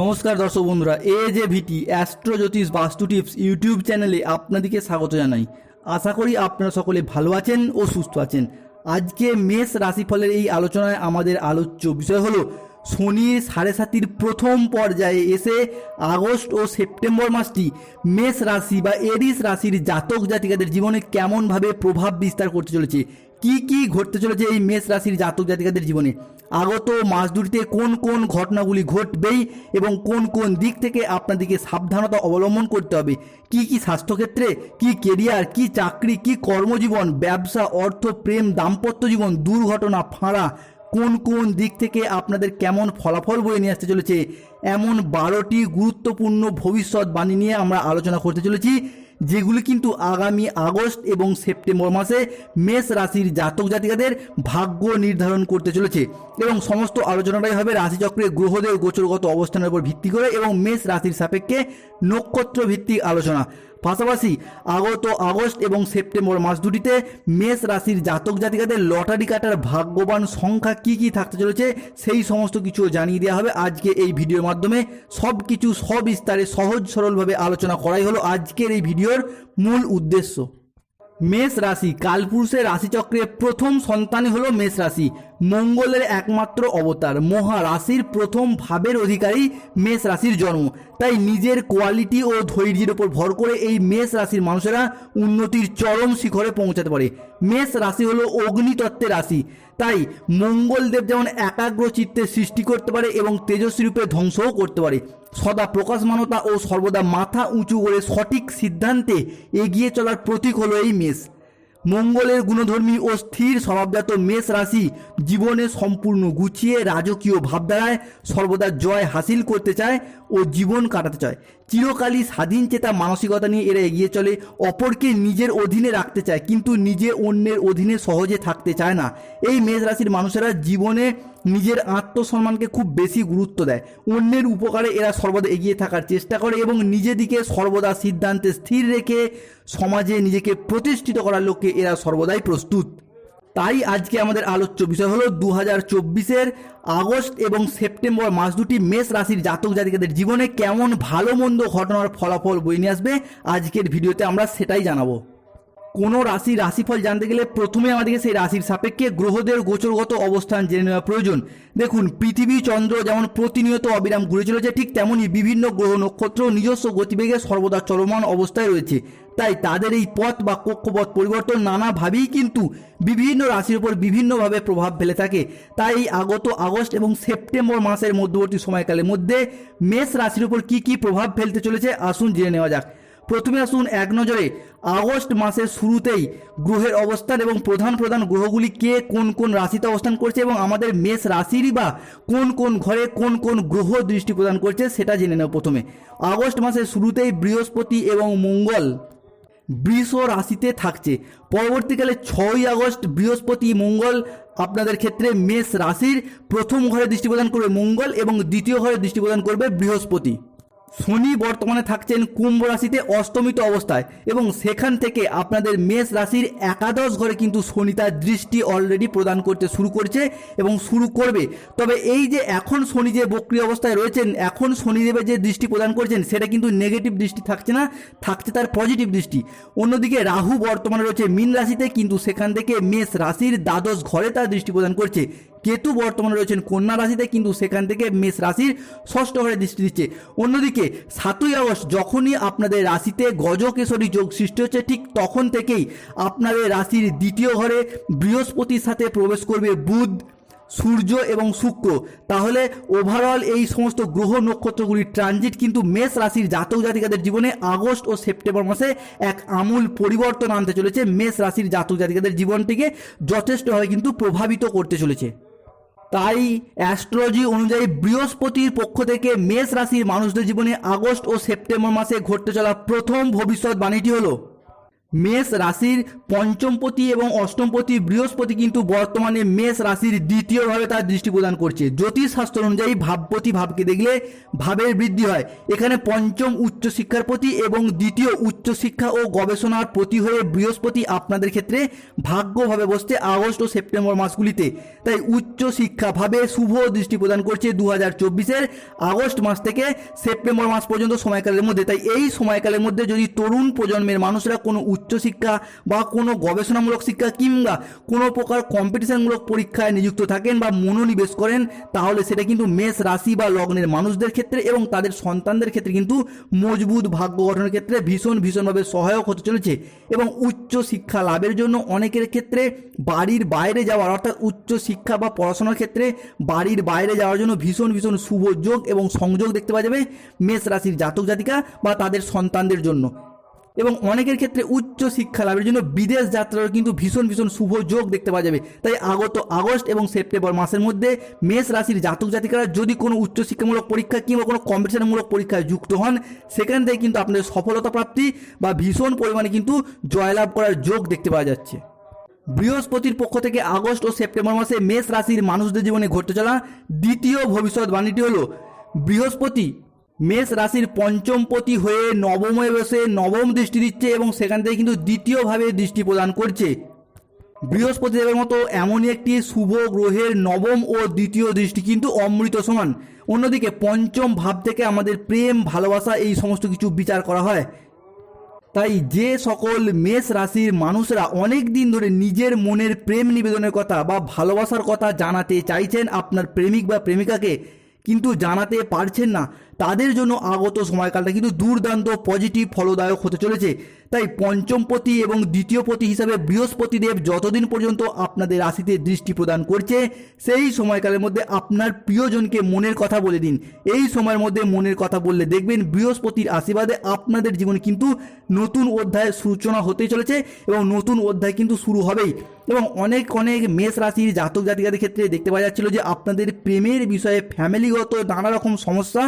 নমস্কার দর্শক বন্ধুরা, এ যে ভিটি অ্যাস্ট্রো জ্যোতিষ বাস্তু টিপস ইউটিউব চ্যানেলে আপনাদেরকে স্বাগত জানাই। আশা করি আপনারা সকলে ভালো আছেন ও সুস্থ আছেন। আজকে মেষ রাশিফলের এই আলোচনায় আমাদের আলোচ্য বিষয় হলো, শনির সাড়ে সাতির প্রথম পর্যায়ে এসে আগস্ট ও সেপ্টেম্বর মাসটি মেষ রাশি বা এরিস রাশির জাতক জাতিকাদের জীবনে কেমনভাবে প্রভাব বিস্তার করতে চলেছে কি কি ঘটতে চলেছে এই মেষ রাশির জাতক জাতিকাদের জীবনে? আগত মাস দুটিতে কোন কোন ঘটনাগুলি ঘটবেই এবং কোন কোন দিক থেকে আপনাদেরকে সাবধানতা অবলম্বন করতে হবে? কি কি স্বাস্থ্যক্ষেত্রে? কি কেরিয়ার কি চাকরি? কি কর্মজীবন? ব্যবসা, অর্থ, প্রেম, দাম্পত্য জীবন, দুর্ঘটনা, ফাঁড়া, কোন কোন দিক থেকে আপনাদের কেমন ফলাফল বয়ে নিয়ে আসতে চলেছে? এমন বারোটি গুরুত্বপূর্ণ ভবিষ্যৎবাণী নিয়ে আমরা আলোচনা করতে চলেছি। যেগুলি কিন্তু আগামী আগস্ট এবং সেপ্টেম্বর মাসে মেষ রাশির জাতক জাতিকাদের ভাগ্য নির্ধারণ করতে চলেছে এবং সমস্ত আলোচনাটাই হবে রাশিচক্রে গ্রহদের গোচরগত অবস্থানের উপর ভিত্তি করে এবং মেষ রাশির সাপেক্ষে নক্ষত্র ভিত্তিক আলোচনা। পাশাপাশি আগত আগস্ট এবং সেপ্টেম্বর মাস দুটিতে মেষ রাশির জাতক জাতিকাদের লটারি কাটার ভাগ্যবান সংখ্যা কি কি থাকতে চলেছে সেই সমস্ত কিছু জানিয়ে দেওয়া হবে। আজকে এই ভিডিওর মাধ্যমে সব কিছু সবিস্তারে সহজ সরলভাবে আলোচনা করাই হলো আজকের এই ভিডিওর মূল উদ্দেশ্য। মেষ রাশি, কালপুরুষের রাশিচক্রে প্রথম সন্তানই হলো মেষ রাশি। মঙ্গলের একমাত্র অবতার, মহা রাশির প্রথম ভাবের অধিকারী মেষ রাশির জন্ম। তাই নিজের কোয়ালিটি ও ধৈর্যের উপর ভর করে এই মেষ রাশির মানুষেরা উন্নতির চরম শিখরে পৌঁছাতে পারে। মেষ রাশি হলো অগ্নিতত্ত্বের রাশি। তাই মঙ্গলদেব যেমন একাগ্র চিত্তে সৃষ্টি করতে পারে এবং তেজস্বী রূপে ধ্বংসও করতে পারে। সদা প্রকাশমানতা ও সর্বদা মাথা উঁচু করে সঠিক সিদ্ধান্তে এগিয়ে চলার প্রতীক হলো এই মেষ। মঙ্গলের গুণধর্মী ও স্থির স্বভাবজাত মেষ রাশি জীবনে সম্পূর্ণ গুছিয়ে রাজকীয় ভাবধারায় সর্বদা জয় হাসিল করতে চায় ও জীবন কাটাতে চায়। চিরকালই স্বাধীন চেতা মানসিকতা নিয়ে এরা এগিয়ে চলে, অপরকে নিজের অধীনে রাখতে চায়, কিন্তু নিজে অন্যের অধীনে সহজে থাকতে চায় না। এই মেষ রাশির মানুষেরা জীবনে নিজের আত্মসম্মানকে খুব বেশি গুরুত্ব দেয়। অন্যের উপকারে এরা সর্বদা এগিয়ে থাকার চেষ্টা করে এবং নিজেদিকে সর্বদা সিদ্ধান্তে স্থির রেখে সমাজে নিজেকে প্রতিষ্ঠিত করার লক্ষ্যে এরা সর্বদাই প্রস্তুত। তাই আজকে আমাদের আলোচ্য বিষয় হলো দু হাজার চব্বিশের আগস্ট এবং সেপ্টেম্বর মাস দুটি মেষ রাশির জাতক জাতিকাদের জীবনে কেমন ভালো মন্দ ঘটনার ফলাফল বই নিয়ে আসবে আজকের ভিডিওতে আমরা সেটাই জানাব। কোনো রাশির রাশিফল জানতে গেলে প্রথমে আমাদেরকে সেই রাশির সাপেক্ষে গ্রহদের গোচরগত অবস্থান জেনে নেওয়া প্রয়োজন। দেখুন, পৃথিবী চন্দ্র যেমন প্রতিনিয়ত অবিরাম ঘুরে চলেছে, ঠিক তেমনই বিভিন্ন গ্রহ নক্ষত্র নিজস্ব গতিবেগে সর্বদা চলমান অবস্থায় রয়েছে। তাই তাদের এই পথ বা কক্ষপথ পরিবর্তন নানাভাবেই কিন্তু বিভিন্ন রাশির উপর বিভিন্নভাবে প্রভাব ফেলে থাকে। তাই এই আগত আগস্ট এবং সেপ্টেম্বর মাসের মধ্যবর্তী সময়কালের মধ্যে মেষ রাশির উপর কি কি প্রভাব ফেলতে চলেছে, আসুন জেনে নেওয়া যাক। প্রথমে আসুন এক নজরে, আগস্ট মাসের শুরুতেই গ্রহের অবস্থান এবং প্রধান প্রধান গ্রহগুলি কে কোন কোন রাশিতে অবস্থান করছে এবং আমাদের মেষ রাশিরই বা কোন কোন ঘরে কোন কোন গ্রহ দৃষ্টি প্রদান করছে সেটা জেনে নেব প্রথমে। আগস্ট মাসের শুরুতেই বৃহস্পতি এবং মঙ্গল বৃষ রাশিতে থাকছে। পরবর্তীকালে ছয়ই আগস্ট বৃহস্পতি, মঙ্গল আপনাদের ক্ষেত্রে মেষ রাশির প্রথম ঘরে দৃষ্টি প্রদান করবে মঙ্গল এবং দ্বিতীয় ঘরে দৃষ্টি প্রদান করবে বৃহস্পতি। শনি বর্তমানে থাকছেন কুম্ভ রাশিতে অষ্টমিত অবস্থায় এবং সেখান থেকে আপনাদের মেষ রাশির একাদশ ঘরে কিন্তু শনি তার দৃষ্টি অলরেডি প্রদান করতে শুরু করছে এবং শুরু করবে। তবে এই যে এখন শনি যে বক্রি অবস্থায় রয়েছেন, এখন শনিদেবের যে দৃষ্টি প্রদান করছেন, সেটা কিন্তু নেগেটিভ দৃষ্টি থাকছে না, থাকছে তার পজিটিভ দৃষ্টি। অন্যদিকে রাহু বর্তমানে রয়েছে মীন রাশিতে, কিন্তু সেখান থেকে মেষ রাশির দ্বাদশ ঘরে তার দৃষ্টি প্রদান করছে। কেতু বর্তমানে রয়েছেন কন্যা রাশিতে, কিন্তু সেখান থেকে মেষ রাশির ষষ্ঠ ঘরে দৃষ্টি দিচ্ছে। অন্যদিকে, সাতই আগস্ট যখনই আপনাদের রাশিতে গজকেশরী যোগ সৃষ্টি হচ্ছে, ঠিক তখন থেকেই আপনাদের রাশির দ্বিতীয় ঘরে বৃহস্পতির সাথে প্রবেশ করবে বুধ, সূর্য এবং শুক্র। তাহলে ওভারঅল এই সমস্ত গ্রহ নক্ষত্রগুলির ট্রানজিট কিন্তু মেষ রাশির জাতক জাতিকাদের জীবনে আগস্ট ও সেপ্টেম্বর মাসে এক আমূল পরিবর্তন আনতে চলেছে। মেষ রাশির জাতক জাতিকাদের জীবনটিকে যথেষ্টভাবে কিন্তু প্রভাবিত করতে চলেছে। তাই অ্যাস্ট্রোলজি অনুযায়ী বৃহস্পতির পক্ষ থেকে মেষ রাশির মানুষদের জীবনে আগস্ট ও সেপ্টেম্বর মাসে ঘটতে চলা প্রথম ভবিষ্যৎ বাণীটি হলো মেষ রাশির পঞ্চমপতি এবং অষ্টমপতি বৃহস্পতি কিন্তু বর্তমানে মেষ রাশির দ্বিতীয়ভাবে তার দৃষ্টি প্রদান করছে। জ্যোতিষ শাস্ত্র অনুযায়ী ভাবপতি ভাবকে দেখলে ভাবের বৃদ্ধি হয়। এখানে পঞ্চম উচ্চশিক্ষার প্রতি এবং দ্বিতীয় উচ্চশিক্ষা ও গবেষণার প্রতি হয়ে বৃহস্পতি আপনাদের ক্ষেত্রে ভাগ্যভাবে বসছে আগস্ট ও সেপ্টেম্বর মাসগুলিতে। তাই উচ্চশিক্ষা ভাবে শুভ দৃষ্টি প্রদান করছে দু হাজার চব্বিশের আগস্ট মাস থেকে সেপ্টেম্বর মাস পর্যন্ত সময়কালের মধ্যে। তাই এই সময়কালের মধ্যে যদি তরুণ প্রজন্মের মানুষরা কোনো উচ্চশিক্ষা বা কোনো গবেষণামূলক শিক্ষা কিংবা কোনো প্রকার কম্পিটিশনমূলক পরীক্ষায় নিযুক্ত থাকেন বা মনোনিবেশ করেন, তাহলে সেটা কিন্তু মেষ রাশি বা লগ্নের মানুষদের ক্ষেত্রে এবং তাদের সন্তানদের ক্ষেত্রে কিন্তু মজবুত ভাগ্য গঠনের ক্ষেত্রে ভীষণ, ভীষণভাবে সহায়ক হতে চলেছে। এবং উচ্চ শিক্ষা লাভের জন্য অনেকের ক্ষেত্রে বাড়ির বাইরে যাওয়ার অর্থাৎ উচ্চ শিক্ষা বা পড়াশোনার ক্ষেত্রে বাড়ির বাইরে যাওয়ার জন্য ভীষণ ভীষণ শুভ যোগ এবং সংযোগ দেখতে পাওয়া যাবে মেষ রাশির জাতক জাতিকা বা তাদের সন্তানদের জন্য। এবং অনেকের ক্ষেত্রে উচ্চ শিক্ষা লাভের জন্য বিদেশ যাত্রার কিন্তু ভীষণ ভীষণ শুভ যোগ দেখতে পাওয়া যাবে। তাই আগত আগস্ট এবং সেপ্টেম্বর মাসের মধ্যে মেষ রাশির জাতক জাতিকারা যদি কোনো উচ্চশিক্ষামূলক পরীক্ষা কিংবা কোনো কম্পিটিশনমূলক পরীক্ষায় যুক্ত হন, সেখান থেকে কিন্তু আপনাদের সফলতা প্রাপ্তি বা ভীষণ পরিমাণে কিন্তু জয়লাভ করার যোগ দেখতে পাওয়া যাচ্ছে। বৃহস্পতির পক্ষ থেকে আগস্ট ও সেপ্টেম্বর মাসে মেষ রাশির মানুষদের জীবনে ঘটতে চলা দ্বিতীয় ভবিষ্যৎবাণীটি হলো বৃহস্পতি মেষ রাশির পঞ্চমপতি হয়ে নবমে বসে নবম দৃষ্টি দিচ্ছে এবং সেখান থেকে কিন্তু দ্বিতীয়ভাবে দৃষ্টি প্রদান করছে। বৃহস্পতিদেবের মতো এমনই একটি শুভ গ্রহের নবম ও দ্বিতীয় দৃষ্টি কিন্তু অমৃত সমান। অন্যদিকে পঞ্চম ভাব থেকে আমাদের প্রেম, ভালোবাসা এই সমস্ত কিছু বিচার করা হয়। তাই যে সকল মেষ রাশির মানুষরা অনেক দিন ধরে নিজের মনের প্রেম নিবেদনের কথা বা ভালোবাসার কথা জানাতে চাইছেন আপনার প্রেমিক বা প্রেমিকাকে, কিন্তু জানাতে পারছেন না। তাদের জন্য আগত সময়কালটা কিন্তু দুর্দান্ত পজিটিভ ফলদায়ক হতে চলেছে। তাই পঞ্চমপতি এবং দ্বিতীয় পতি হিসাবে বৃহস্পতিদেব যতদিন পর্যন্ত আপনাদের রাশিতে দৃষ্টি প্রদান করছে, সেই সময়কালের মধ্যে আপনার প্রিয়জনকে মনের কথা বলে দিন। এই সময়ের মধ্যে মনের কথা বললে দেখবেন বৃহস্পতির আশীর্বাদে আপনাদের জীবনে কিন্তু নতুন অধ্যায়ের সূচনা হতেই চলেছে এবং নতুন অধ্যায় কিন্তু শুরু হবেই। এবং অনেক অনেক মেষ রাশির জাতক জাতিকাদের ক্ষেত্রে দেখতে পাওয়া যাচ্ছিল যে আপনাদের প্রেমের বিষয়ে ফ্যামিলিগত নানা রকম সমস্যা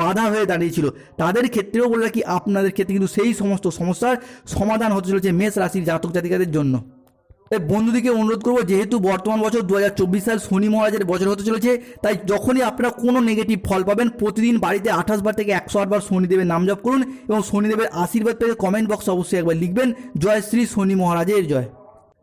বাধা হয়ে দাঁড়িয়েছিল। তাদের ক্ষেত্রেও বলে রাখি, আপনাদের ক্ষেত্রে কিন্তু সেই সমস্ত সমস্যার সমাধান হতে চলেছে মেষ রাশির জাতক জাতিকাদের জন্য। তাই বন্ধুদিকে অনুরোধ করব, যেহেতু বর্তমান বছর দু হাজার চব্বিশ সাল শনি মহারাজের বছর হতে চলেছে, তাই যখনই আপনারা কোনো নেগেটিভ ফল পাবেন, প্রতিদিন বাড়িতে আঠাশ বার থেকে একশো আটবার শনিদেবের নাম জপ করুন এবং শনিদেবের আশীর্বাদ পেয়ে কমেন্ট বক্সে অবশ্যই একবার লিখবেন, জয় শ্রী শনি মহারাজের জয়।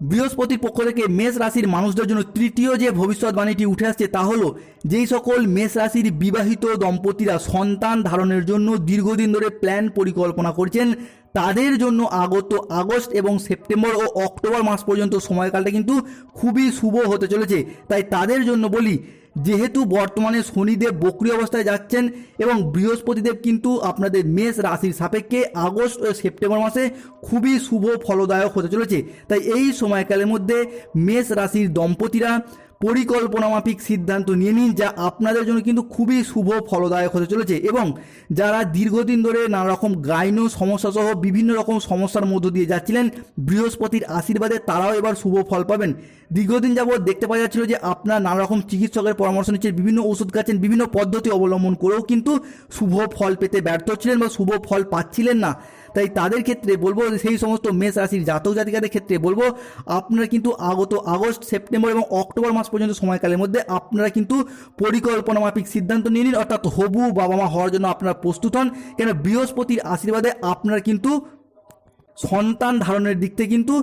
বৃহস্পতির পক্ষ থেকে মেষ রাশির মানুষদের জন্য তৃতীয় যে ভবিষ্যৎবাণীটি উঠে আসছে তা হলো, যেই সকল মেষ রাশির বিবাহিত দম্পতিরা সন্তান ধারণের জন্য দীর্ঘদিন ধরে প্ল্যান পরিকল্পনা করছেন, তাদের জন্য আগত আগস্ট এবং সেপ্টেম্বর ও অক্টোবর মাস পর্যন্ত সময়কালটা কিন্তু খুবই শুভ হতে চলেছে। তাই তাদের জন্য বলি যেহেতু বর্তমানে শনিদেব বক্রি অবস্থায় যাচ্ছেন এবং বৃহস্পতিদেব কিন্তু আপনাদের মেষ রাশির সাপেক্ষে আগস্ট ও সেপ্টেম্বর মাসে খুবই শুভ ফলদায়ক হতে চলেছে। তাই এই সময়কালের মধ্যে মেষ রাশির দম্পতিরা পরিকল্পনা মাফিক সিদ্ধান্ত নিয়ে নিন যা আপনাদের জন্য কিন্তু খুবই শুভ ফলদায়ক হতে চলেছে এবং যারা দীর্ঘদিন ধরে নানা রকম গাইন সমস্যা সহ বিভিন্ন রকম সমস্যার মধ্য দিয়ে যাচ্ছিলেন, বৃহস্পতির আশীর্বাদে তারাও এবার শুভ ফল পাবেন। দীর্ঘদিন যাবৎ দেখতে পাওয়া যাচ্ছিল যে আপনার নানা রকম চিকিৎসকের পরামর্শ নিচ্ছেন, বিভিন্ন ওষুধ খাচ্ছেন, বিভিন্ন পদ্ধতি অবলম্বন করেও কিন্তু শুভ ফল পেতে ব্যর্থ ছিলেন বা শুভ ফল পাচ্ছিলেন না। তাই তাদের ক্ষেত্রে বলব সেই সমস্ত মেষ রাশির জাতক জাতিকাদের ক্ষেত্রে বলব, আপনারা কিন্তু আগত আগস্ট, সেপ্টেম্বর এবং অক্টোবর মাস পর্যন্ত সময়কালের মধ্যে আপনারা কিন্তু পরিকল্পনা মাফিক সিদ্ধান্ত নিয়ে নিন, অর্থাৎ হবু বাবা মা হওয়ার জন্য আপনারা প্রস্তুত হন। কেন বৃহস্পতির আশীর্বাদে আপনারা কিন্তু সন্তান ধারণের দিক থেকে কিন্তু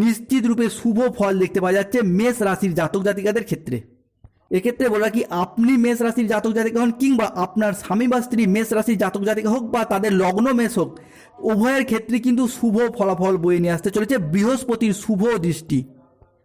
নিশ্চিত রূপে শুভ ফল দেখতে পাওয়া যাচ্ছে মেষ রাশির জাতক জাতিকাদের ক্ষেত্রে। এক্ষেত্রে বলা কি, আপনি মেষ রাশির জাতক জাতিকা হন কিংবা আপনার স্বামী বা স্ত্রী মেষ রাশির জাতক জাতিকা হোক বা তাদের লগ্ন মেষ হোক, উভয়ের ক্ষেত্রে কিন্তু শুভ ফলাফল বয়ে নিয়ে আসতে চলেছে বৃহস্পতির শুভ দৃষ্টি।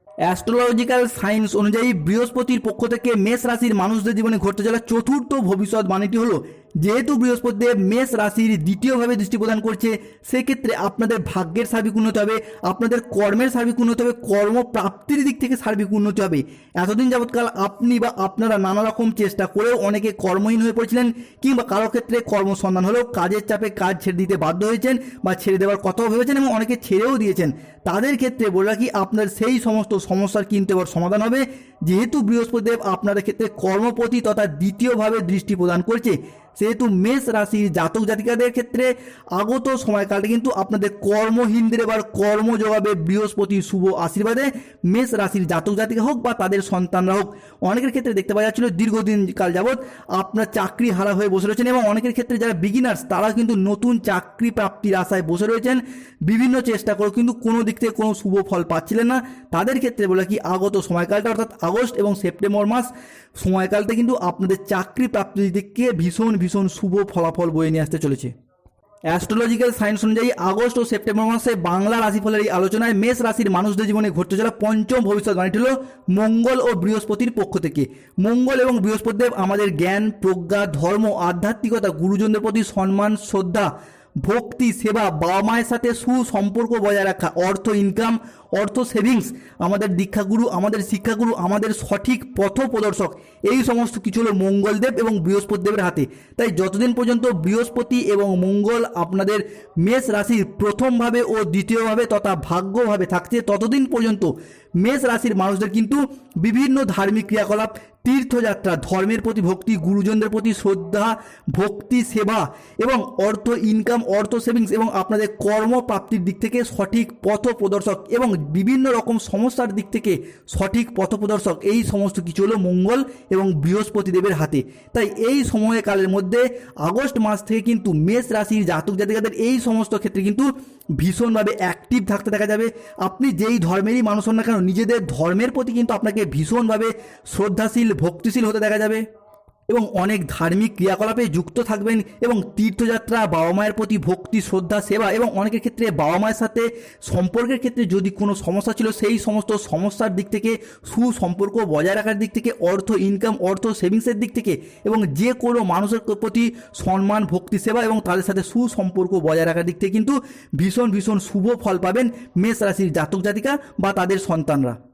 অ্যাস্ট্রোলজিক্যাল সায়েন্স অনুযায়ী বৃহস্পতির পক্ষ থেকে মেষ রাশির মানুষদের জীবনে ঘটতে চলা চতুর্থ ভবিষ্যৎ বাণীটি হলো যেহেতু বৃহস্পতিদেব মেষ রাশির দ্বিতীয়ভাবে দৃষ্টি প্রদান করছে, সেক্ষেত্রে আপনাদের ভাগ্যের সার্বিক উন্নতি হবে, আপনাদের কর্মের সার্বিক উন্নতি হবে, কর্মপ্রাপ্তির দিক থেকে সার্বিক উন্নতি হবে। এতদিন যাবৎকাল আপনি বা আপনারা নানা রকম চেষ্টা করেও অনেকে কর্মহীন হয়ে পড়েছিলেন, কিংবা কারও ক্ষেত্রে কর্মসন্ধান হলেও কাজের চাপে কাজ ছেড়ে দিতে বাধ্য হয়েছেন বা ছেড়ে দেওয়ার কথাও ভেবেছেন এবং অনেকে ছেড়েও দিয়েছেন। তাদের ক্ষেত্রে বলে রাখি আপনার সেই সমস্ত সমস্যার কিন্তু এবার সমাধান হবে। যেহেতু বৃহস্পতিদেব আপনাদের ক্ষেত্রে কর্মপতি তথা দ্বিতীয়ভাবে দৃষ্টি প্রদান করছে সেহেতু মেষ রাশির জাতক জাতিকাদের ক্ষেত্রে আগত সময়কালটা কিন্তু আপনাদের কর্মহীনদের এবার কর্ম যোগাবে বৃহস্পতির শুভ আশীর্বাদে মেষ রাশির জাতক জাতিকা হোক বা তাদের সন্তানরা হোক, অনেকের ক্ষেত্রে দেখতে পাওয়া যাচ্ছিল দীর্ঘদিন কাল যাবৎ আপনার চাকরি হারা হয়ে বসে রয়েছেন এবং অনেকের ক্ষেত্রে যারা বিগিনার্স তারা কিন্তু নতুন চাকরি প্রাপ্তির আশায় বসে রয়েছেন। বিভিন্ন চেষ্টা করে কিন্তু কোনো দিক থেকে কোনো শুভ ফল পাচ্ছিলেন না। তাদের ক্ষেত্রে বলে কি, আগত সময়কালটা অর্থাৎ আগস্ট এবং সেপ্টেম্বর মাস সময়কালটা কিন্তু আপনাদের চাকরি প্রাপ্তির দিকে ভীষণ ভীষণ শুভ ফলাফল বয়ে নিয়ে আসতে চলেছে। অ্যাস্ট্রোলজিক্যাল সায়েন্স অনুযায়ী আগস্ট ও সেপ্টেম্বর মাসে বাংলা রাশিফলের এই আলোচনায় মেষ রাশির মানুষদের জীবনে ঘটতে চলা পঞ্চম ভবিষ্যৎবাণীটি হল মঙ্গল ও বৃহস্পতির পক্ষ থেকে। মঙ্গল এবং বৃহস্পতিদেব আমাদের জ্ঞান, প্রজ্ঞা, ধর্ম, আধ্যাত্মিকতা, গুরুজনদের প্রতি সম্মান, শ্রদ্ধা, ভক্তি, সেবা, বাবা মায়ের সাথে সুসম্পর্ক বজায় রাখা, অর্থ ইনকাম অর্থ সেভিংস আমাদের দীক্ষাগুরু, আমাদের শিক্ষাগুরু, আমাদের সঠিক পথ প্রদর্শক। এই সমস্ত কিছু হলো মঙ্গলদেব এবং বৃহস্পতিদেবের হাতে। তাই যতদিন পর্যন্ত বৃহস্পতি এবং মঙ্গল আপনাদের মেষ রাশির প্রথমভাবে ও দ্বিতীয়ভাবে তথা ভাগ্যভাবে থাকছে, ততদিন পর্যন্ত মেষ রাশির মানুষদের কিন্তু বিভিন্ন ধার্মিক ক্রিয়াকলাপ, তীর্থযাত্রা, ধর্মের প্রতি ভক্তি, গুরুজনদের প্রতি শ্রদ্ধা, ভক্তি, সেবা এবং অর্থ ইনকাম অর্থ সেভিংস এবং আপনাদের কর্মপ্রাপ্তির দিক থেকে সঠিক পথ প্রদর্শক এবং বিভিন্ন রকম সমস্যার দিক থেকে সঠিক পথ প্রদর্শক এই সমস্ত কিছু হলো মঙ্গল এবং বৃহস্পতি দেবের হাতে। তাই এই সময়কালের মধ্যে আগস্ট মাস থেকে কিন্তু মেষ রাশির জাতক জাতিকাদের এই সমস্ত ক্ষেত্রে কিন্তু ভীষণভাবে অ্যাক্টিভ থাকতে দেখা যাবে। আপনি যেই ধর্মেরই মানুষ হন না কেন, নিজেদের ধর্মের প্রতি কিন্তু আপনাকে ভীষণভাবে শ্রদ্ধাশীল, ভক্তিশীল হতে দেখা যাবে। এবং অনেক ধার্মিক ক্রিয়াকলাপে যুক্ত থাকবেন এবং তীর্থযাত্রা বাবা মায়ের প্রতি ভক্তি, শ্রদ্ধা, সেবা এবং অনেকের ক্ষেত্রে বাবা মায়ের সাথে সম্পর্কের ক্ষেত্রে যদি কোনো সমস্যা ছিল, সেই সমস্ত সমস্যার দিক থেকে, সুসম্পর্ক বজায় রাখার দিক থেকে, অর্থ ইনকাম অর্থ সেভিংসের দিক থেকে এবং যে কোনো মানুষের প্রতি সম্মান, ভক্তি, সেবা এবং তাদের সাথে সুসম্পর্ক বজায় রাখার দিক থেকে কিন্তু ভীষণ ভীষণ শুভ ফল পাবেন মেষ রাশির জাতক জাতিকা বা তাদের সন্তানরা।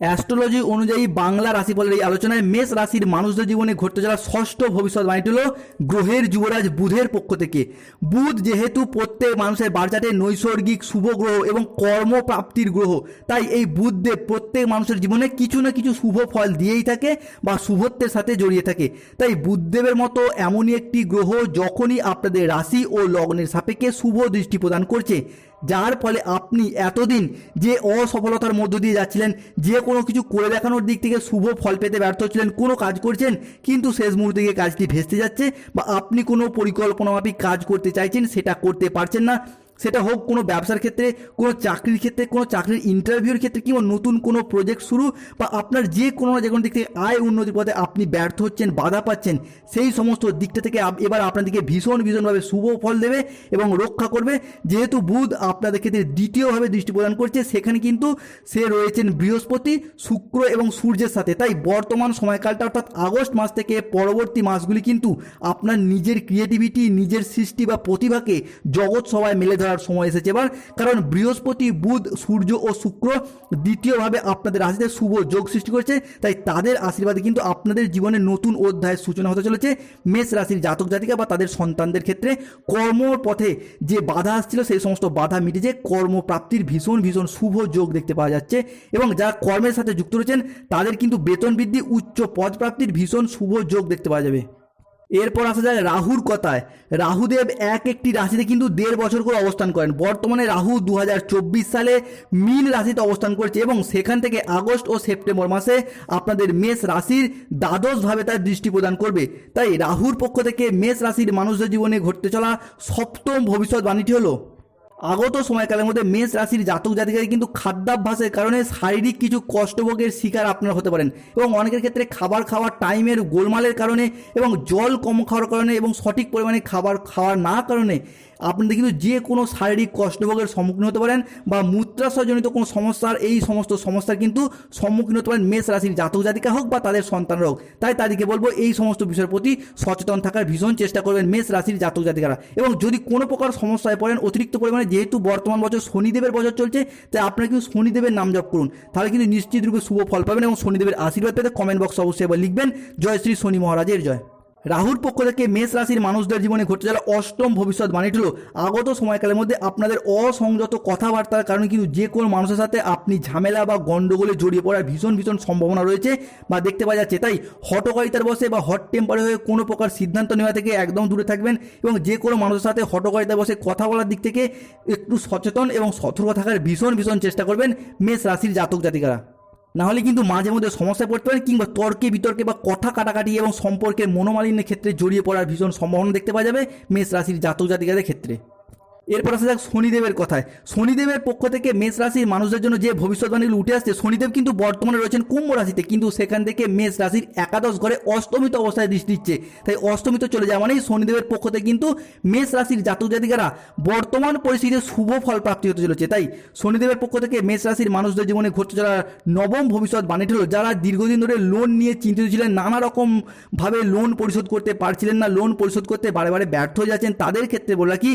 অ্যাস্ট্রোলজি অনুযায়ী বাংলা রাশিফলের এই আলোচনায় মেষ রাশির মানুষদের জীবনে ঘটতে চলা ষষ্ঠ ভবিষ্যৎবাণীটি হল গ্রহের যুবরাজ বুধের পক্ষ থেকে। বুধ যেহেতু প্রত্যেক মানুষের বারচাটে নৈসর্গিক শুভ গ্রহ এবং কর্মপ্রাপ্তির গ্রহ, তাই এই বুধদেব প্রত্যেক মানুষের জীবনে কিছু না কিছু শুভ ফল দিয়েই থাকে বা শুভত্বের সাথে জড়িয়ে থাকে। তাই বুধদেবের মতো এমনই একটি গ্রহ যখনই আপনাদের রাশি ও লগ্নের সাপেক্ষে শুভ দৃষ্টি প্রদান করছে যার ফলে আপনি এতদিন যে অসফলতার মধ্য দিয়ে যাচ্ছিলেন, যে কোনো কিছু করে দেখানোর দিক থেকে শুভ ফল পেতে ব্যর্থ হচ্ছিলেন, কোনো কাজ করছেন, কিন্তু শেষ মুহূর্তে গিয়ে কাজটি ভেস্তে যাচ্ছে বা আপনি কোনো পরিকল্পনা মাফিক কাজ করতে চাইছেন, সেটা করতে পারছেন না। সেটা হোক কোনো ব্যবসার ক্ষেত্রে, কোনো চাকরির ক্ষেত্রে, কোনো চাকরির ইন্টারভিউর ক্ষেত্রে কিংবা নতুন কোনো প্রজেক্ট শুরু বা আপনার যে কোনো না যে কোনো দিক থেকে আয় উন্নতির পথে আপনি ব্যর্থ হচ্ছেন, বাধা পাচ্ছেন, সেই সমস্ত দিকটা থেকে এবার আপনাদেরকে ভীষণ, ভীষণভাবে শুভ ফল দেবে এবং রক্ষা করবে। যেহেতু বুধ আপনাদের ক্ষেত্রে দ্বিতীয়ভাবে দৃষ্টি প্রদান করছে, সেখানে কিন্তু সে রয়েছেন বৃহস্পতি, শুক্র এবং সূর্যের সাথে। তাই বর্তমান সময়কালটা অর্থাৎ আগস্ট মাস থেকে পরবর্তী মাসগুলি কিন্তু আপনার নিজের ক্রিয়েটিভিটি নিজের সৃষ্টি বা প্রতিভাকে জগৎ সবাই মেলে ধরার সময় এসেছে। এবার কারণ বৃহস্পতি, বুধ, সূর্য ও শুক্র দ্বিতীয়ভাবে আপনাদের রাশিতে শুভ যোগ সৃষ্টি করেছে। তাই তাদের আশীর্বাদে কিন্তু আপনাদের জীবনে নতুন অধ্যায়ের সূচনা হতে চলেছে। মেষ রাশির জাতক জাতিকা বা তাদের সন্তানদের ক্ষেত্রে কর্মর পথে যে বাধা আসছিল, সেই সমস্ত বাধা মিটেছে কর্মপ্রাপ্তির ভীষণ ভীষণ শুভ যোগ দেখতে পাওয়া যাচ্ছে। এবং যারা কর্মের সাথে যুক্ত রয়েছেন, তাদের কিন্তু বেতন বৃদ্ধি, উচ্চ পদ প্রাপ্তির ভীষণ শুভ যোগ দেখতে পাওয়া যাবে। এরপর আসা যায় রাহুর কথায়। রাহুদেব এক একটি রাশিতে কিন্তু দেড় বছর করে অবস্থান করেন। বর্তমানে রাহু দু হাজার চব্বিশ সালে মীন রাশিতে অবস্থান করছে এবং সেখান থেকে আগস্ট ও সেপ্টেম্বর মাসে আপনাদের মেষ রাশির দ্বাদশভাবে তার দৃষ্টি প্রদান করবে। তাই রাহুর পক্ষ থেকে মেষ রাশির মানুষদের জীবনে ঘটতে চলা সপ্তম ভবিষ্যৎবাণীটি হলো আগত সময়কালের মধ্যে মেষ রাশির জাতক জাতিকাদের কিন্তু খাদ্যাভ্যাসের কারণে শারীরিক কিছু কষ্টভোগের শিকার আপনারা হতে পারেন এবং অনেকের ক্ষেত্রে খাবার খাওয়ার টাইমের গোলমালের কারণে এবং জল কম খাওয়ার কারণে এবং সঠিক পরিমাণে খাবার খাওয়ার না কারণে আপনাদের কিন্তু যে কোনো শারীরিক কষ্টভোগের সম্মুখীন হতে পারেন বা মূত্রাশয়জনিত কোনো সমস্যার, এই সমস্ত সমস্যার কিন্তু সম্মুখীন হতে পারেন মেষ রাশির জাতক জাতিকা হোক বা তাদের সন্তান হোক। তাই তাদেরকে বলব, এই সমস্ত বিষয়ের প্রতি সচেতন থাকার ভীষণ চেষ্টা করবেন মেষ রাশির জাতক জাতিকারা। এবং যদি কোনো প্রকার সমস্যায় পড়েন, অতিরিক্ত পরিমাণে যেহেতু বর্তমান বছর শনিদেবের বছর চলছে, তাই আপনারা কিন্তু শনিদেবের নাম জপ করুন। তাহলে কিন্তু নিশ্চিত রূপে শুভ ফল পাবেন এবং শনিদেবের আশীর্বাদ পেতে কমেন্ট বক্স অবশ্যই লিখবেন। জয় শ্রী শনি মহারাজের জয়। রাহুর পক্ষ থেকে মেষ রাশির মানুষদের জীবনে ঘটে যাওয়া অষ্টম ভবিষ্যৎ ভবিষ্যৎবাণীটি হলো আগত সময়কালের মধ্যে আপনাদের অসংযত কথাবার্তার কারণে কিন্তু যে কোনো মানুষের সাথে আপনি ঝামেলা বা গণ্ডগোলে জড়িয়ে পড়ার ভীষণ ভীষণ সম্ভাবনা রয়েছে বা দেখতে পাওয়া যাচ্ছে। তাই হটকারিতার বসে বা হট টেম্পারে হয়ে কোনো প্রকার সিদ্ধান্ত নেওয়া থেকে একদম দূরে থাকবেন এবং যে কোনো মানুষের সাথে হটকারিতার বসে কথা বলার দিক থেকে একটু সচেতন এবং সতর্ক থাকার ভীষণ ভীষণ চেষ্টা করবেন মেষ রাশির জাতক জাতিকারা। নাহলে কিন্তু মাঝে মধ্যে সমস্যায় পড়তে পারেন কিংবা তর্কে বিতর্কে বা কথা কাটাকাটি এবং সম্পর্কের মনোমালিন্যের ক্ষেত্রে জড়িয়ে পড়ার ভীষণ সম্ভাবনা দেখতে পাওয়া যাবে মেষ রাশির জাতক জাতিকাদের ক্ষেত্রে। এরপর আসা যাক শনিদেবের কথায়। শনিদেবের পক্ষ থেকে মেষ রাশির মানুষদের জন্য যে ভবিষ্যৎবাণীগুলো উঠে আসছে, শনিদেব কিন্তু বর্তমানে রয়েছেন কুম্ভ রাশিতে, কিন্তু সেখান থেকে মেষ রাশির একাদশ ঘরে অষ্টমিত অবস্থায় দৃষ্টি দিচ্ছে। তাই অষ্টমিত চলে যাওয়া মানেই শনিদেবের পক্ষ থেকে কিন্তু মেষ রাশির জাতক জাতিকারা বর্তমান পরিস্থিতিতে শুভ ফল প্রাপ্তি হতে চলেছে। তাই শনিদেবের পক্ষ থেকে মেষ রাশির মানুষদের জীবনে ঘটতে চলা নবম ভবিষ্যৎ বাণীটি হলো যারা দীর্ঘদিন ধরে লোন নিয়ে চিন্তিত ছিলেন, নানা রকম ভাবে লোন পরিশোধ করতে পারছিলেন না লোন পরিশোধ করতে বারে বারে ব্যর্থ হয়ে যাচ্ছেন, তাদের ক্ষেত্রে বলা কি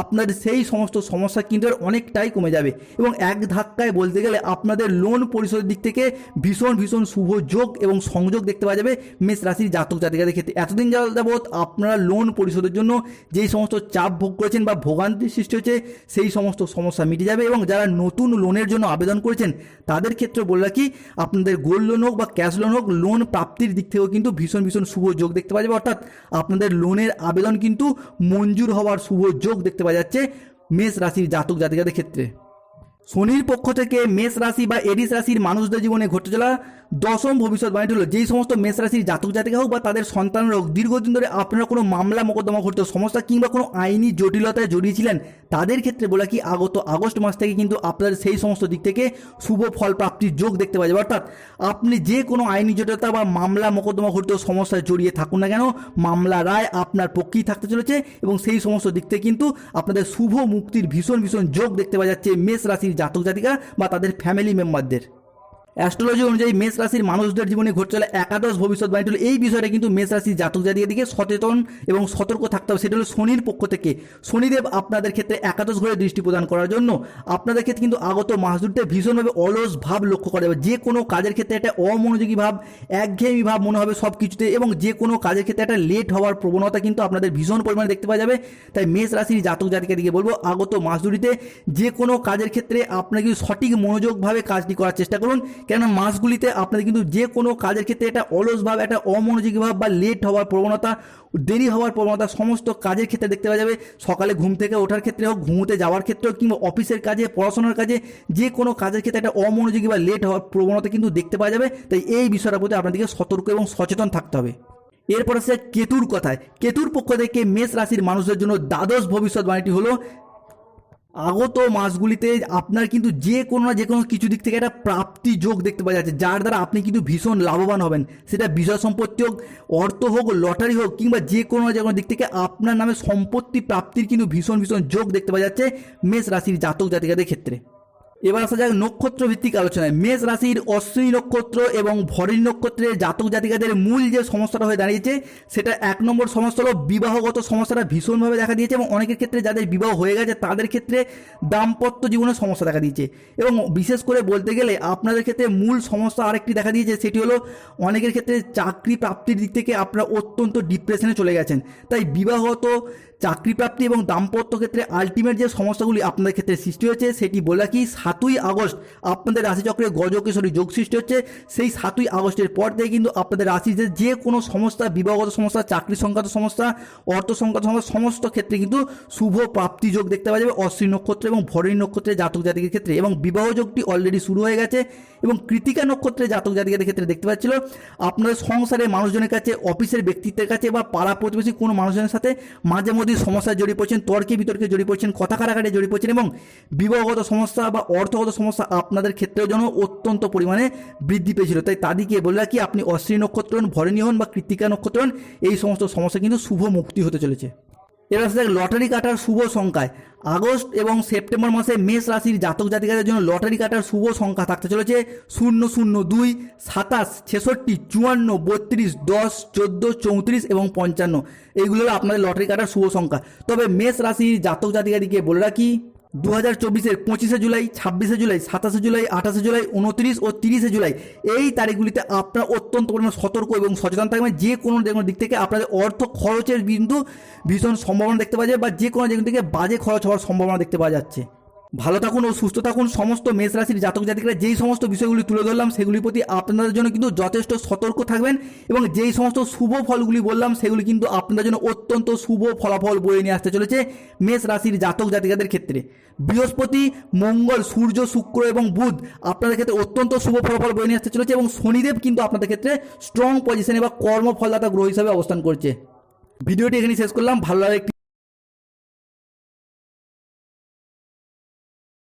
আপনার সেই সমস্ত সমস্যা কিন্তু অনেকটাই কমে যাবে। এবং এক ধাক্কায় বলতে গেলে আপনাদের লোন পরিশোধের দিক থেকে ভীষণ ভীষণ শুভ যোগ এবং সংযোগ দেখতে পাওয়া যাবে মেষ রাশির জাতক জাতিকাদের ক্ষেত্রে। এতদিন যাবৎ আপনারা লোন পরিশোধের জন্য যেই সমস্ত চাপ ভোগ করেছেন বা ভোগান্তির সৃষ্টি হচ্ছে, সেই সমস্ত সমস্যা মিটে যাবে এবং যারা নতুন লোনের জন্য আবেদন করেছেন, তাদের ক্ষেত্রে বললা কি আপনাদের গোল্ড লোন হোক বা ক্যাশ লোন হোক লোন প্রাপ্তির দিক থেকেও কিন্তু ভীষণ ভীষণ শুভ যোগ দেখতে পাওয়া যাবে। অর্থাৎ আপনাদের লোনের আবেদন কিন্তু মঞ্জুর হওয়ার শুভ যোগ দেখতে পাওয়া যাচ্ছে। মেষ রাশির জাতক জাতিকাদের ক্ষেত্রে। শনির পক্ষ থেকে মেষ রাশি বা এডিস রাশির মানুষদের জীবনে ঘটে চলা দশম ভবিষ্যৎবাণীটি হলো, যেই সমস্ত মেষ রাশির জাতক জাতিকা হোক বা তাদের সন্তানরা হোক, দীর্ঘদিন ধরে আপনারা কোনো মামলা মোকদ্দমা করতে সমস্যা কিংবা কোনো আইনি জটিলতায় জড়িয়েছিলেন, তাদের ক্ষেত্রে বলা কি আগত আগস্ট মাস থেকে কিন্তু আপনাদের সেই সমস্ত দিক থেকে শুভ ফল প্রাপ্তির যোগ দেখতে পাওয়া যাবে। অর্থাৎ আপনি যে কোনো আইনি জটিলতা বা মামলা মোকদ্দমা করতে সমস্যায় জড়িয়ে থাকুন না কেন, মামলা রায় আপনার পক্ষেই থাকতে চলেছে এবং সেই সমস্ত দিক থেকে কিন্তু আপনাদের শুভ মুক্তির ভীষণ ভীষণ যোগ দেখতে পাওয়া যাচ্ছে মেষ রাশির জাতক জাতিকা বা তাদের ফ্যামিলি মেম্বারদের অ্যাস্ট্রোলজি অনুযায়ী মেষ রাশির মানুষদের জীবনে ঘটে চলে একাদশ ভবিষ্যৎবাণী হলো এই বিষয়টা কিন্তু মেষ রাশির জাতক জাতিকের দিকে সচেতন এবং সতর্ক থাকতে হবে। সেটা হলো শনির পক্ষ থেকে। শনিদেব আপনাদের ক্ষেত্রে একাদশ ঘরে দৃষ্টি প্রদান করার জন্য আপনাদের ক্ষেত্রে কিন্তু আগত মাস দুটিতে ভীষণভাবে অলস ভাব লক্ষ্য করা। যাবে যে কোনো কাজের ক্ষেত্রে একটা অমনোযোগী ভাব, একঘেয়েমি ভাব মনে হবে সব কিছুতে এবং যে কোনো কাজের ক্ষেত্রে একটা লেট হওয়ার প্রবণতা কিন্তু আপনাদের ভীষণ পরিমাণে দেখতে পাওয়া যাবে। তাই মেষ রাশির জাতক জাতিকের দিকে বলব, আগত মাস দুটিতে যে কোনো কাজের ক্ষেত্রে আপনার কিন্তু সঠিক মনোযোগভাবে কাজটি করার চেষ্টা করুন। কেননা মাসগুলিতে আপনাদের কিন্তু যে কোনো কাজের ক্ষেত্রে একটা অলস ভাব, একটা অমনোযোগী ভাব বা লেট হওয়ার প্রবণতা, দেরি হওয়ার প্রবণতা সমস্ত কাজের ক্ষেত্রে দেখতে পাওয়া যাবে। সকালে ঘুম থেকে ওঠার ক্ষেত্রে হোক, ঘুমোতে যাওয়ার ক্ষেত্রে হোক কিংবা অফিসের কাজে, পড়াশোনার কাজে যে কোনো কাজের ক্ষেত্রে একটা অমনোযোগী বা লেট হওয়ার প্রবণতা কিন্তু দেখতে পাওয়া যাবে। তাই এই বিষয়টার প্রতি আপনাদেরকে সতর্ক এবং সচেতন থাকতে হবে। এরপর আসছে কেতুর কথায়। কেতুর পক্ষ থেকে মেষ রাশির মানুষদের জন্য দ্বাদশ ভবিষ্যৎবাণীটি হলো আগত মাসগুলিতে আপনার কিন্তু যে কোনো না যে কোনো কিছু দিক থেকে একটা প্রাপ্তি যোগ দেখতে পাওয়া যাচ্ছে, যার দ্বারা আপনি কিন্তু ভীষণ লাভবান হবেন। সেটা বিষয় সম্পত্তি হোক, অর্থ হোক, লটারি হোক, কিংবা যে কোনো না যে কোনো দিক থেকে আপনার নামে সম্পত্তি প্রাপ্তির কিন্তু ভীষণ ভীষণ যোগ দেখতে পাওয়া যাচ্ছে মেষ রাশির জাতক জাতিকাদের ক্ষেত্রে। এবার আসা যাক নক্ষত্র ভিত্তিক আলোচনায়। মেষ রাশির অশ্বিনী নক্ষত্র এবং ভরণী নক্ষত্রের জাতক জাতিকাদের মূল যে সমস্যাটা হয়ে দাঁড়িয়েছে, সেটা এক নম্বর সমস্যা হলো বিবাহগত সমস্যাটা ভীষণভাবে দেখা দিয়েছে এবং অনেকের ক্ষেত্রে যাদের বিবাহ হয়ে গেছে, তাদের ক্ষেত্রে দাম্পত্য জীবনের সমস্যা দেখা দিয়েছে। এবং বিশেষ করে বলতে গেলে আপনাদের ক্ষেত্রে মূল সমস্যা আরেকটি দেখা দিয়েছে, সেটি হলো অনেকের ক্ষেত্রে চাকরি প্রাপ্তির দিক থেকে আপনারা অত্যন্ত ডিপ্রেশনে চলে গেছেন। তাই বিবাহগত চাকরি প্রাপ্তি এবং দাম্পত্য ক্ষেত্রে আলটিমেট যে সমস্যাগুলি আপনাদের ক্ষেত্রে সৃষ্টি হয়েছে, সেটি বলা কি সাতই আগস্ট আপনাদের রাশিচক্রে গজকেশরী যোগ সৃষ্টি হচ্ছে। সেই সাতই আগস্টের পর থেকে কিন্তু আপনাদের রাশিতে যে কোনো সমস্যা, বিবাহগত সমস্যা চাকরি সংক্রান্ত সমস্যা অর্থ সংক্রান্ত সমস্যা, সমস্ত ক্ষেত্রে কিন্তু শুভ প্রাপ্তি যোগ দেখতে পাওয়া যাবে। অশ্বিনী নক্ষত্র এবং ভরণী নক্ষত্রের জাতক জাতিকের ক্ষেত্রে এবং বিবাহ যোগটি অলরেডি শুরু হয়ে গেছে এবং কৃতিকা নক্ষত্রের জাতক জাতিকাদের ক্ষেত্রে দেখতে পাচ্ছিল। আপনাদের সংসারে মানুষজনের কাছে, অফিসের ব্যক্তিত্বের কাছে বা পাড়া প্রতিবেশী কোনো মানুষজনের সাথে মাঝে মধ্যে সমস্যায় জড়িয়ে পড়ছেন, তর্কে বিতর্কে জড়িয়ে পড়ছেন কথা কাটাকাটি জড়িয়ে পড়ছেন এবং বিবাহগত সমস্যা বা অর্থগত সমস্যা আপনাদের ক্ষেত্রেও যেন অত্যন্ত পরিমাণে বৃদ্ধি পেয়েছিল। তাই তাদেরকে বললে কি আপনি অশ্বিনী নক্ষত্র হন ভরণী হন বা কৃত্তিকা নক্ষত্র হন এই সমস্ত সমস্যা কিন্তু শুভ মুক্তি হতে চলেছে। এবার আসলে লটারি কাটার শুভ সংখ্যায়। আগস্ট এবং সেপ্টেম্বর মাসে মেষ রাশির জাতক জাতিকাদের জন্য লটারি কাটার শুভ সংখ্যা থাকতে চলেছে শূন্য শূন্য দুই, সাতাশ, ছেষট্টি, চুয়ান্ন, বত্রিশ, দশ, চোদ্দ, চৌত্রিশ এবং পঞ্চান্ন। এইগুলো আপনাদের লটারি কাটার শুভ সংখ্যা। তবে মেষ রাশির জাতক জাতিকাদিকে বলে রাখি দু হাজার চব্বিশের পঁচিশে জুলাই, ছাব্বিশে জুলাই, সাতাশে জুলাই, আঠাশে জুলাই, উনত্রিশ ও তিরিশে জুলাই এই তারিখগুলিতে আপনারা অত্যন্ত পরিমাণ সতর্ক এবং সচেতন থাকবেন। যে কোনো যে কোনো দিক থেকে আপনাদের অর্থ খরচের বিন্দু ভীষণ সম্ভাবনা দেখতে পাওয়া যায় বা যে কোনো যে দিক থেকে বাজে খরচ হওয়ার সম্ভাবনা দেখতে পাওয়া যাচ্ছে। ভালো থাকুন ও সুস্থ থাকুন। সমস্ত মেষ রাশির জাতক জাতিকরা যেই সমস্ত বিষয়গুলি তুলে ধরলাম, সেগুলির প্রতি আপনাদের জন্য কিন্তু যথেষ্ট সতর্ক থাকবেন এবং যেই সমস্ত শুভ ফলগুলি বললাম, সেগুলি কিন্তু আপনাদের জন্য অত্যন্ত শুভ ফলাফল বয়ে নিয়ে আসতে চলেছে মেষ রাশির জাতক জাতিকাদের ক্ষেত্রে। বৃহস্পতি, মঙ্গল, সূর্য, শুক্র এবং বুধ আপনাদের ক্ষেত্রে অত্যন্ত শুভ ফলাফল বয়ে নিয়ে আসতে চলেছে এবং শনিদেব কিন্তু আপনাদের ক্ষেত্রে স্ট্রং পজিশনে বা কর্মফলদাতা গ্রহ হিসাবে অবস্থান করছে। ভিডিওটি এখানে শেষ করলাম। ভালো লাগে